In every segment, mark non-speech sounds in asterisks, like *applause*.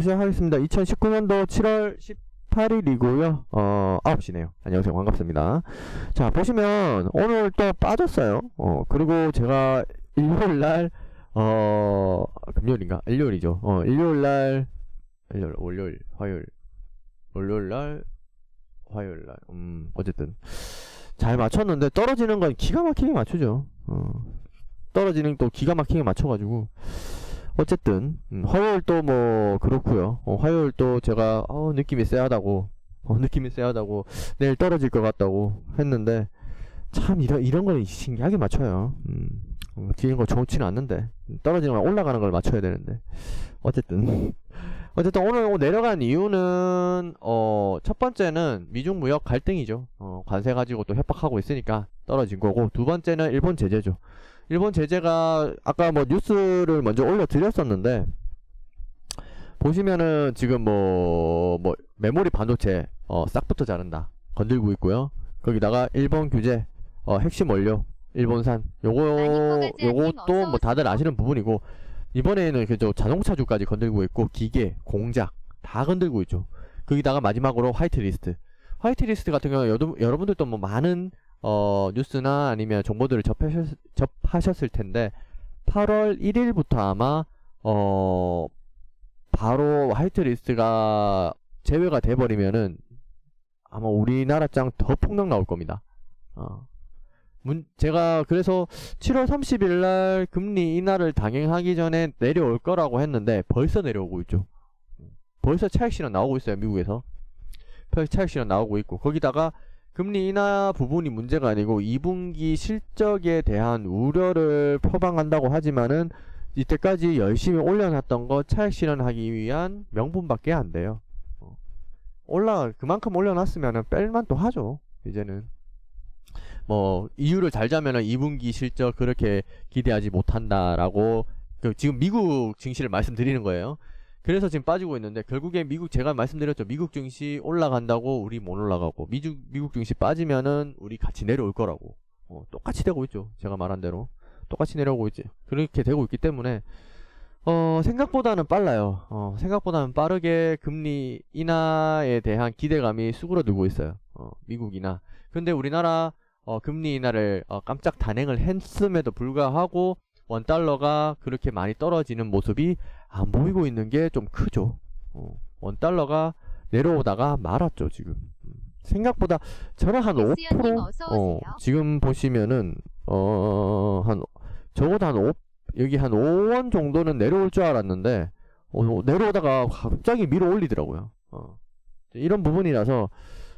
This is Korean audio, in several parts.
시작하겠습니다. 2019년도 7월 18일이고요. 어, 9시네요. 안녕하세요. 반갑습니다. 자, 보시면 오늘 또 빠졌어요. 어, 그리고 제가 일요일 날, 어, 금요일인가? 일요일이죠. 어, 일요일 날, 일요일, 월요일, 화요일, 월요일 날, 화요일 날, 음, 어쨌든. 잘 맞췄는데 떨어지는 건 기가 막히게 맞추죠. 어, 떨어지는 또 기가 막히게 맞춰 가지고. 어쨌든 음, 화요일 또뭐 그렇고요. 어, 화요일 또 제가 어, 느낌이 쎄하다고 어, *laughs* 느낌이 쎄하다고 내일 떨어질 것 같다고 했는데 참 이런 이런 걸 신기하게 맞춰요. 음, 어, 뒤는 거 좋지는 않는데 떨어지는 걸 올라가는 걸 맞춰야 되는데 어쨌든 *laughs* 어쨌든 오늘 내려간 이유는 어, 첫 번째는 미중 무역 갈등이죠. 어, 관세 가지고 또 협박하고 있으니까 떨어진 거고 두 번째는 일본 제재죠. 일본 제재가 아까 뭐 뉴스를 먼저 올려드렸었는데 보시면은 지금 뭐, 뭐 메모리 반도체 어, 싹부터 자른다 건들고 있고요. 거기다가 일본 규제 어, 핵심 원료 일본산 요거 요것도 뭐 다들 아시는 부분이고 이번에는 그저 자동차주까지 건들고 있고 기계 공작 다 건들고 있죠. 거기다가 마지막으로 화이트 리스트 화이트 리스트 같은 경우는 여러, 여러분들도 뭐 많은 어, 뉴스나 아니면 정보들을 접하셨, 접하셨을 텐데 8월 1일부터 아마 어, 바로 화이트리스트가 제외가 돼버리면은 아마 우리나라 장더 폭락 나올 겁니다. 어. 문, 제가 그래서 7월 30일 날 금리 인하를 당행하기 전에 내려올 거라고 했는데 벌써 내려오고 있죠. 벌써 차익 실현 나오고 있어요, 미국에서. 차익 실현 나오고 있고 거기다가 금리 인하 부분이 문제가 아니고 2분기 실적에 대한 우려를 표방한다고 하지만은 이때까지 열심히 올려놨던 거 차익 실현하기 위한 명분밖에 안 돼요. 어. 올라 그만큼 올려놨으면은 뺄만 또 하죠. 이제는 뭐 이유를 잘 자면은 2분기 실적 그렇게 기대하지 못한다라고 그 지금 미국 증시를 말씀드리는 거예요. 그래서 지금 빠지고 있는데 결국에 미국 제가 말씀드렸죠. 미국 증시 올라간다고 우리 못 올라가고 미국 미국 증시 빠지면은 우리 같이 내려올 거라고. 어, 똑같이 되고 있죠. 제가 말한 대로 똑같이 내려오고 있지. 그렇게 되고 있기 때문에 어, 생각보다는 빨라요. 어, 생각보다는 빠르게 금리 인하에 대한 기대감이 수그러들고 있어요. 어, 미국이나. 근데 우리나라 어, 금리 인하를 어, 깜짝 단행을 했음에도 불구하고 원달러가 그렇게 많이 떨어지는 모습이 안 보이고 있는 게 좀 크죠. 어, 원달러가 내려오다가 말았죠, 지금. 음, 생각보다 저는 한 5%, 어, 지금 보시면은, 어, 한, 적어도 한 5, 여기 한 5원 정도는 내려올 줄 알았는데, 어, 내려오다가 갑자기 밀어 올리더라고요. 어, 이런 부분이라서,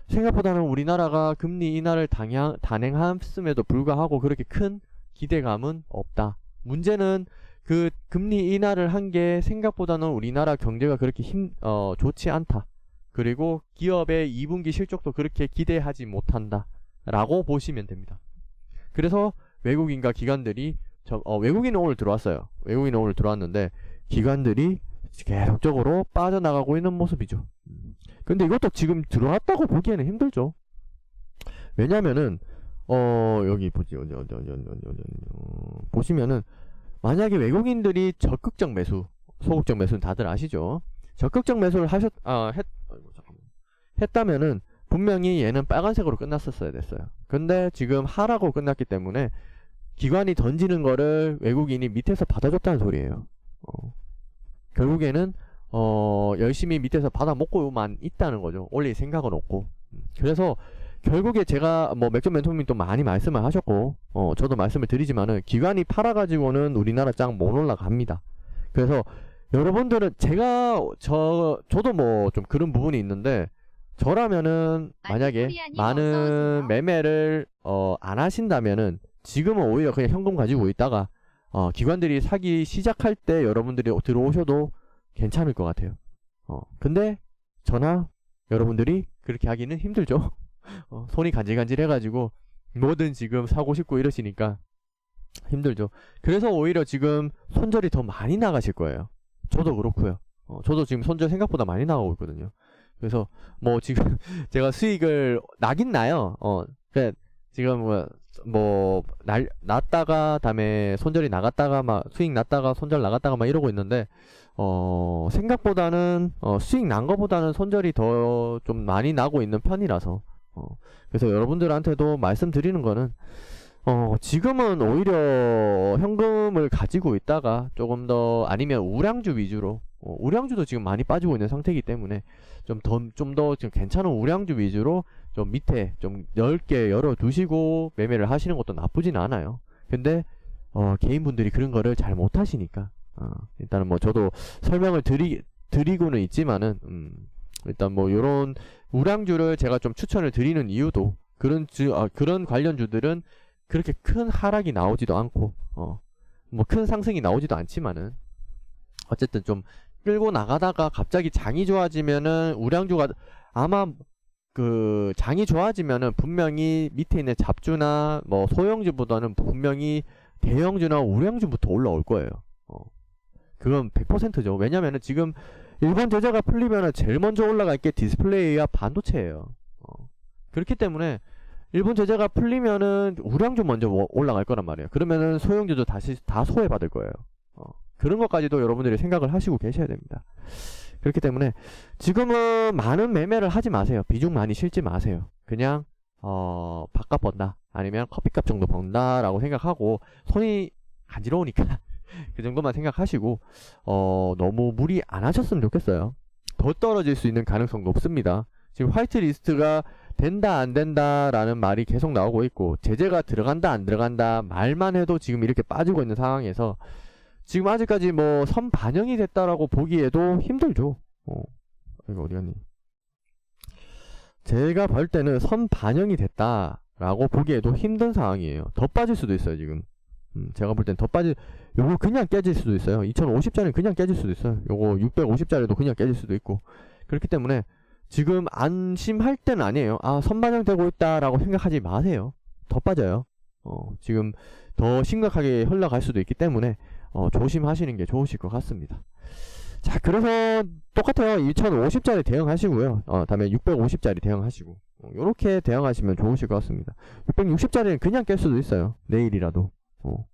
생각보다는 우리나라가 금리 인하를 당향, 단행했음에도 불구하고 그렇게 큰 기대감은 없다. 문제는 그 금리 인하를 한 게 생각보다는 우리나라 경제가 그렇게 힘, 어, 좋지 않다. 그리고 기업의 2분기 실적도 그렇게 기대하지 못한다. 라고 보시면 됩니다. 그래서 외국인과 기관들이 저, 어, 외국인은 오늘 들어왔어요. 외국인은 오늘 들어왔는데 기관들이 계속적으로 빠져나가고 있는 모습이죠. 근데 이것도 지금 들어왔다고 보기에는 힘들죠. 왜냐면은 어 여기 보지 어디 어디 어디 어디 어디 어디 어, 보시면은 만약에 외국인들이 적극적 매수 소극적 매수는 다들 아시죠? 적극적 매수를 하셨 아 했, 아이고. 했다면은 분명히 얘는 빨간색으로 끝났었어야 됐어요. 근데 지금 하라고 끝났기 때문에 기관이 던지는 거를 외국인이 밑에서 받아줬다는 소리예요. 어. 결국에는 어 열심히 밑에서 받아 먹고만 있다는 거죠. 올릴 생각은 없고. 그래서 결국에 제가 뭐 맥주 멘토님이 또 많이 말씀을 하셨고 어 저도 말씀을 드리지만은 기관이 팔아가지고는 우리나라 짱 못 올라갑니다. 그래서 여러분들은 제가 저 저도 뭐 좀 그런 부분이 있는데 저라면은 만약에 많은 매매를 어 안 하신다면은 지금은 오히려 그냥 현금 가지고 있다가 어 기관들이 사기 시작할 때 여러분들이 들어오셔도 괜찮을 것 같아요. 어 근데 저나 여러분들이 그렇게 하기는 힘들죠. *laughs* 어, 손이 간질간질해가지고 뭐든 지금 사고 싶고 이러시니까 힘들죠. 그래서 오히려 지금 손절이 더 많이 나가실 거예요. 저도 그렇고요. 어, 저도 지금 손절 생각보다 많이 나가고 있거든요. 그래서 뭐 지금 *laughs* 제가 수익을 나긴 나요. 어, 그러니까 지금 뭐, 뭐, 날, 났다가, 다음에 손절이 나갔다가, 막, 수익 났다가, 손절 나갔다가, 막 이러고 있는데, 어, 생각보다는, 어, 수익 난 거보다는 손절이 더 좀 많이 나고 있는 편이라서, 어, 그래서 여러분들한테도 말씀드리는 거는, 어, 지금은 오히려 현금을 가지고 있다가 조금 더 아니면 우량주 위주로, 어, 우량주도 지금 많이 빠지고 있는 상태이기 때문에 좀 더, 좀 더 지금 괜찮은 우량주 위주로 좀 밑에 좀 넓게 열어 두시고 매매를 하시는 것도 나쁘진 않아요. 근데, 어, 개인분들이 그런 거를 잘 못 하시니까, 어, 일단은 뭐 저도 설명을 드리, 드리고는 있지만은, 음, 일단 뭐 요런 우량주를 제가 좀 추천을 드리는 이유도 그런 주, 아, 그런 관련주들은 그렇게 큰 하락이 나오지도 않고, 어, 뭐 큰 상승이 나오지도 않지만은, 어쨌든 좀 끌고 나가다가 갑자기 장이 좋아지면은 우량주가 아마 그 장이 좋아지면은 분명히 밑에 있는 잡주나 뭐 소형주보다는 분명히 대형주나 우량주부터 올라올 거예요. 어. 그건 100%죠. 왜냐면은 지금 일본 제재가 풀리면은 제일 먼저 올라갈 게 디스플레이와 반도체예요. 어. 그렇기 때문에 일본 제재가 풀리면은 우량주 먼저 뭐 올라갈 거란 말이에요. 그러면은 소형주도 다시 다 소외받을 거예요. 어. 그런 것까지도 여러분들이 생각을 하시고 계셔야 됩니다. 그렇기 때문에 지금은 많은 매매를 하지 마세요. 비중 많이 실지 마세요. 그냥 어 바깥 번다 아니면 커피값 정도 번다라고 생각하고 손이 간지러우니까 *laughs* 그 정도만 생각하시고 어 너무 무리 안 하셨으면 좋겠어요. 더 떨어질 수 있는 가능성 높습니다. 지금 화이트 리스트가 된다 안 된다라는 말이 계속 나오고 있고 제재가 들어간다 안 들어간다 말만 해도 지금 이렇게 빠지고 있는 상황에서 지금 아직까지 뭐 선 반영이 됐다라고 보기에도 힘들죠. 어, 이거 어디 갔니? 제가 볼 때는 선 반영이 됐다라고 보기에도 힘든 상황이에요. 더 빠질 수도 있어요, 지금. 음, 제가 볼 땐 더 빠질, 요거 그냥 깨질 수도 있어요. 2050짜리 그냥 깨질 수도 있어요. 요거 650짜리도 그냥 깨질 수도 있고. 그렇기 때문에 지금 안심할 때는 아니에요. 아, 선반영되고 있다라고 생각하지 마세요. 더 빠져요. 어, 지금 더 심각하게 흘러갈 수도 있기 때문에 어, 조심하시는 게 좋으실 것 같습니다. 자, 그래서 똑같아요. 2050짜리 대응하시고요. 어, 다음에 650짜리 대응하시고. 어, 요렇게 대응하시면 좋으실 것 같습니다. 660짜리는 그냥 깰 수도 있어요. 내일이라도. 어,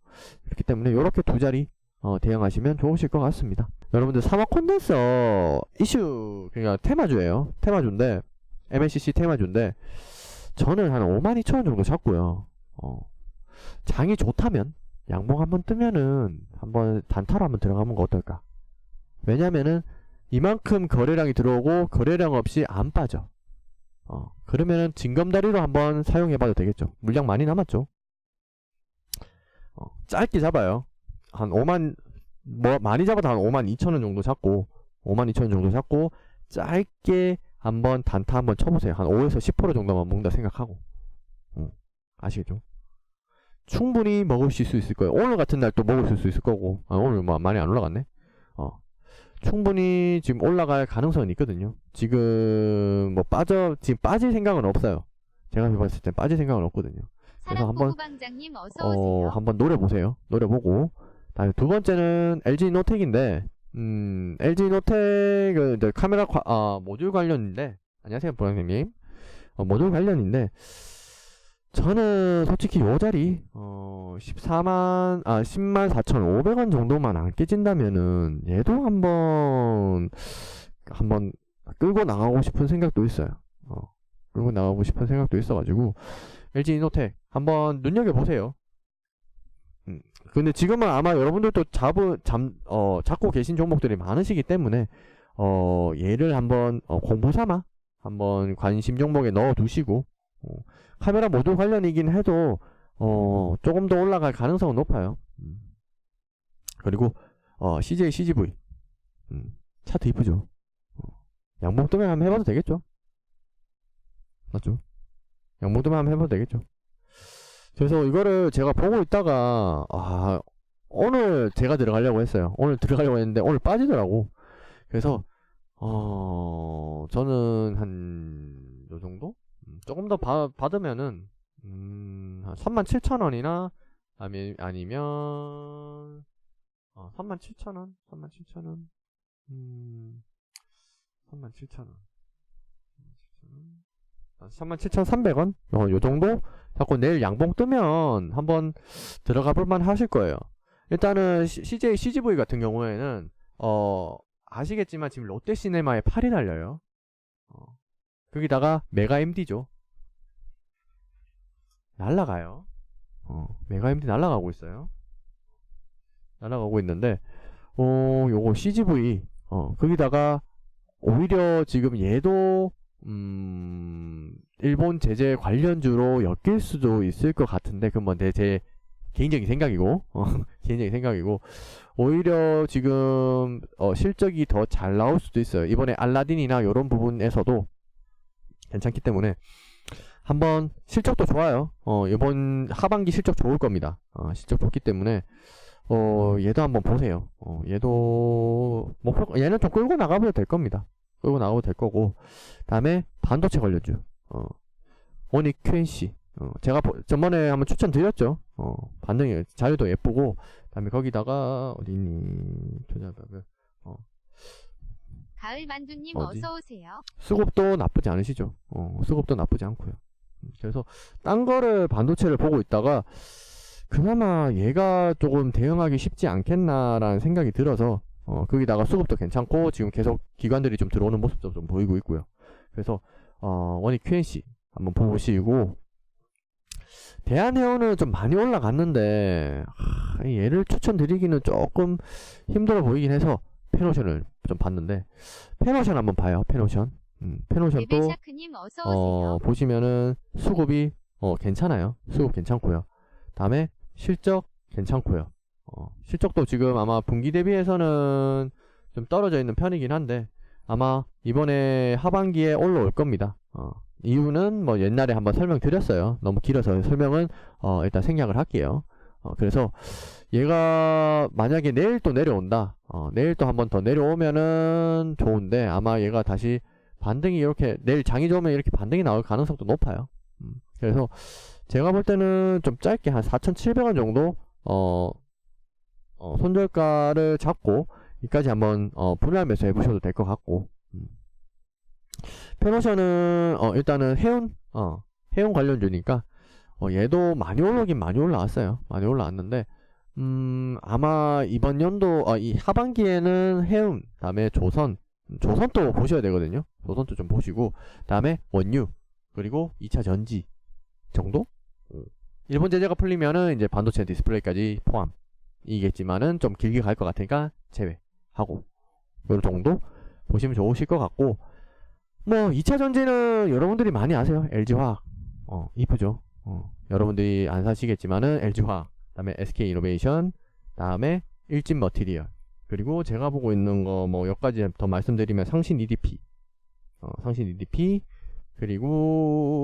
그렇기 때문에 요렇게 두 자리 어, 대응하시면 좋으실 것 같습니다. 여러분들 사막 콘덴서 이슈 그러니까 테마주예요. 테마주인데 MLCC 테마주인데 저는 한 52,000원 정도 잡고요. 어, 장이 좋다면 양봉 한번 뜨면은 한번 단타로 한번 들어가면 어떨까? 왜냐면은 이만큼 거래량이 들어오고 거래량 없이 안 빠져. 어, 그러면은 징검다리로 한번 사용해봐도 되겠죠. 물량 많이 남았죠. 어, 짧게 잡아요. 한 5만 뭐 많이 잡아도 한 5만 2천 원 정도 잡고 5만 2천 원 정도 잡고 짧게 한번 단타 한번 쳐보세요. 한 5에서 10% 정도만 먹는다 생각하고 어, 아시겠죠? 충분히 먹을 수 있을 거예요. 오늘 같은 날 또 먹을 수 있을 거고 아, 오늘 뭐 많이 안 올라갔네. 어, 충분히 지금 올라갈 가능성은 있거든요. 지금 뭐 빠져 지금 빠질 생각은 없어요. 제가 봤을 때 빠질 생각은 없거든요. 그래서 한번 어. 한번 노려보세요. 노려보고. 다음에 두 번째는 LG 노텍인데, 음, LG 노텍은 이제 카메라, 과, 아, 모듈 관련인데, 안녕하세요, 보양생님. 어, 모듈 관련인데, 저는 솔직히 요 자리, 어, 14만, 아, 10만 4,500원 정도만 안 깨진다면은, 얘도 한번, 한번 끌고 나가고 싶은 생각도 있어요. 어, 끌고 나가고 싶은 생각도 있어가지고, LG 이노텍 한번 눈여겨보세요. 음, 근데 지금은 아마 여러분들도 잡은, 잠, 어, 잡고 계신 종목들이 많으시기 때문에, 어, 얘를 한번, 어, 공부 삼아, 한번 관심 종목에 넣어 두시고, 어, 카메라 모듈 관련이긴 해도, 어, 조금 더 올라갈 가능성은 높아요. 음. 그리고, 어, CJ, CGV. 음, 차트 이쁘죠? 어, 양봉 뜨면 한번 해봐도 되겠죠? 맞죠? 뜨면 한번 해봐도 되겠죠? 그래서 이거를 제가 보고 있다가 아 오늘 제가 들어가려고 했어요. 오늘 들어가려고 했는데 오늘 빠지더라고. 그래서 어 저는 한 요 정도? 음, 조금 더 바, 받으면은 음, 한 37,000원이나 아니, 아니면 어, 37,000원? 37,000원? 음, 37,000원. 37,000원? 37,300원? 어, 요 정도? 자꾸 내일 양봉 뜨면 한번 들어가 볼만 하실 거예요. 일단은 CJ, CGV 같은 경우에는, 어, 아시겠지만 지금 롯데 시네마에 팔이 달려요. 어, 거기다가 메가 MD죠. 날라가요. 어, 메가 MD 날라가고 있어요. 날아가고 있는데, 어, 요거 CGV, 어, 거기다가, 오히려 지금 얘도, 음, 일본 제재 관련주로 엮일 수도 있을 것 같은데, 그건 뭐 내 제 개인적인 생각이고, *laughs* 어, 개인적인 생각이고, 오히려 지금, 어, 실적이 더 잘 나올 수도 있어요. 이번에 알라딘이나 요런 부분에서도 괜찮기 때문에, 한번 실적도 좋아요. 어, 이번 하반기 실적 좋을 겁니다. 어, 실적 좋기 때문에, 어, 얘도 한번 보세요. 어, 얘도, 목표, 얘는 좀 끌고 나가봐도 될 겁니다. 끌고 나가도 될 거고. 다음에 반도체 관련주. 어, 오닉 QNC. 어, 제가 보- 전번에 한번 추천드렸죠. 어, 반응이, 자료도 예쁘고. 다음에 거기다가, 어디니, 조자벽을. 가을 만두님 어디? 어서 오세요. 수급도 나쁘지 않으시죠. 어, 수급도 나쁘지 않고요. 음, 그래서 딴 거를 반도체를 보고 있다가 그나마 얘가 조금 대응하기 쉽지 않겠나라는 생각이 들어서 어, 거기다가 수급도 괜찮고 지금 계속 기관들이 좀 들어오는 모습도 좀 보이고 있고요. 그래서 어, 원익 QNC 한번 보시고 대한해운은 좀 많이 올라갔는데 하, 얘를 추천드리기는 조금 힘들어 보이긴 해서 페노션을 좀 봤는데 페노션 한번 봐요. 페노션. 음, 페노션 또. 어, 보시면은 수급이 어, 괜찮아요. 수급 괜찮고요. 다음에 실적 괜찮고요. 어, 실적도 지금 아마 분기 대비해서는 좀 떨어져 있는 편이긴 한데 아마 이번에 하반기에 올라올 겁니다. 어, 이유는 뭐 옛날에 한번 설명드렸어요. 너무 길어서 설명은 어, 일단 생략을 할게요. 어, 그래서 얘가 만약에 내일 또 내려온다. 어, 내일 또 한번 더 내려오면은 좋은데 아마 얘가 다시 반등이 이렇게 내일 장이 좋으면 이렇게 반등이 나올 가능성도 높아요. 음, 그래서 제가 볼 때는 좀 짧게 한 4,700원 정도 어, 어, 손절가를 잡고 이까지 한번 어, 분할 매수 해보셔도 될 것 같고 음. 페노션은 어, 일단은 해운 어, 해운 관련주니까 어, 얘도 많이 올라오긴 많이 올라왔어요. 많이 올라왔는데 음, 아마 이번 연도 어, 이 하반기에는 해운 다음에 조선 조선도 보셔야 되거든요. 조선도 좀 보시고 다음에 원유 그리고 2차 전지 정도? 어. 일본 제재가 풀리면은 이제 반도체 디스플레이까지 포함 이겠지만은 좀 길게 갈 것 같으니까 제외하고 요 정도 보시면 좋으실 것 같고. 뭐 2차 전지는 여러분들이 많이 아세요. LG화학. 어 이쁘죠. 어 여러분들이 안 사시겠지만은 LG화학 다음에 SK이노베이션 다음에 일진 머티리얼. 그리고 제가 보고 있는 거 뭐 몇 가지 더 말씀드리면 상신 EDP 어, 상신 EDP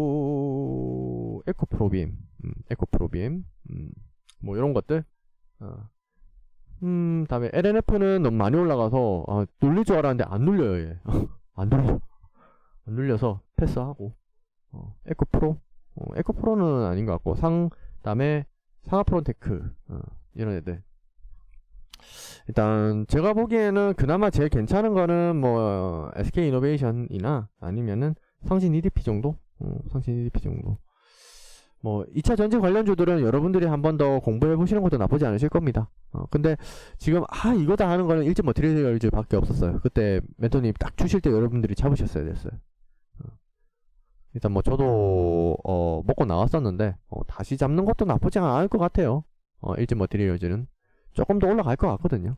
그리고 에코프로빔. 음, 에코프로빔. 음, 뭐 이런 것들 어. 음 다음에 LNF는 너무 많이 올라가서 어, 눌릴 줄 알았는데 안 눌려요 얘. *laughs* 안 눌려 안 눌려서 패스하고 어, 에코 프로 어, 에코 프로는 아닌 것 같고 상 다음에 상하 프론테크 어, 이런 애들 일단 제가 보기에는 그나마 제일 괜찮은 거는 뭐 SK 이노베이션이나 아니면은 상신 EDP 정도? 어, 상신 EDP 정도. 뭐 2차 전지 관련주들은 여러분들이 한 번 더 공부해 보시는 것도 나쁘지 않으실 겁니다. 어, 근데 지금 아 이거다 하는 거는 일진 머티리얼즈밖에 없었어요. 그때 멘토님 딱 주실 때 여러분들이 잡으셨어야 됐어요. 어. 일단 뭐 저도 어, 먹고 나왔었는데 어, 다시 잡는 것도 나쁘지 않을 것 같아요. 어, 일진 머티리얼즈는 조금 더 올라갈 것 같거든요.